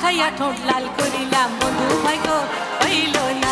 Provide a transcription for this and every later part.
খাইয়া ঠোঁট লাল করিলাম। বন্ধু ভাই গো হইল না।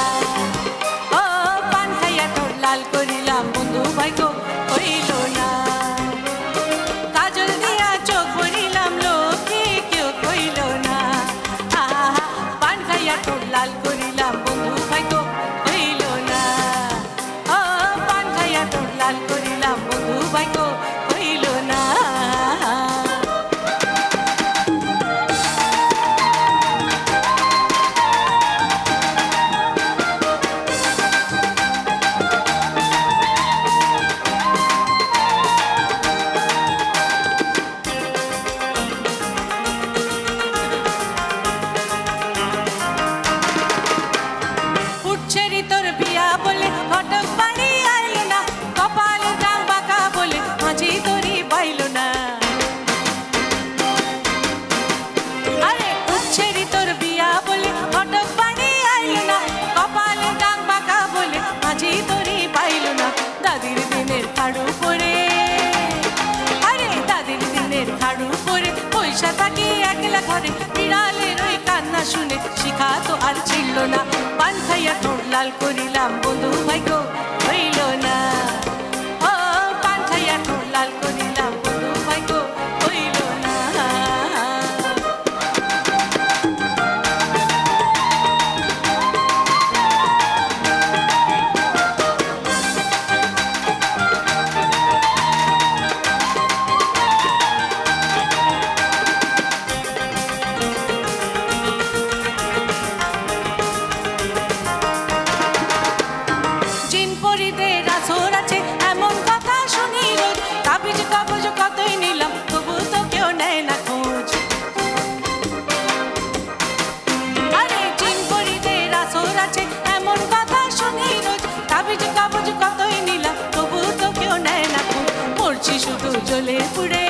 খাড়ু পরে পয়সা থাকি একলা ঘরে। বিড়ালের ওই কান্না শুনে শিখা তো আর ছিল না। পান খাইয়া ঠোঁট লাল করিলাম, বন্ধু ভাই গো। শুধু জ্বলে পুড়ে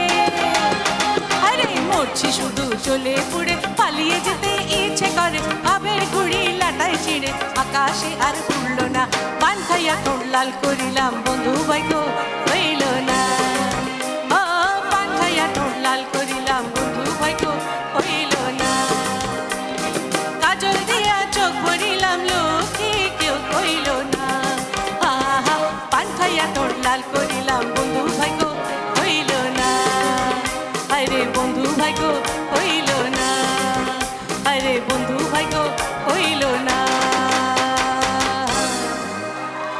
আরে মরছি শুধু জ্বলে পুড়ে পালিয়ে যেতে ইচ্ছে করে ভাবের ঘুড়ি লাটাই ছিঁড়ে আকাশে আর উড়ল না পান খাইয়া লাল করিলাম। বন্ধু ভাই গো হইল হইল না। কাজল দিয়া চোখ ভরিলাম করিলাম। আরে বন্ধু।